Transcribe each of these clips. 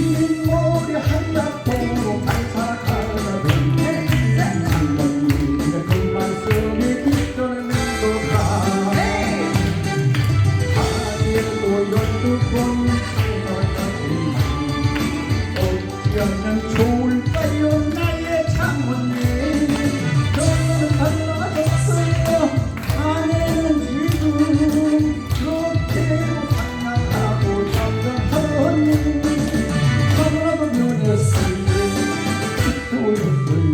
긴 머리 한나봉 We're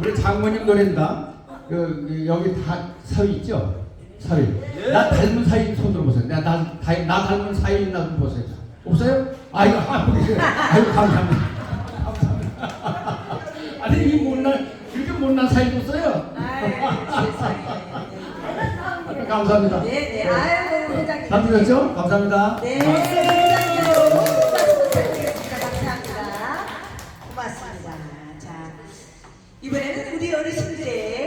우리 장모님 노래입니다. 그, 그 여기 다서 있죠? 사위. 나 닮은 사위 손 들어 보세요. 나, 나, 나, 나 닮은 사위 있나 좀 보세요. 없어요? 아이고, 아이고, 아이고 감사합니다. 감사합니다. 아니 이 못난 이렇게 못난 사위도 없어요. 감사합니다. 네 네. 아유 회장님. 잘 들었죠? 감사합니다. 네. 그러실 때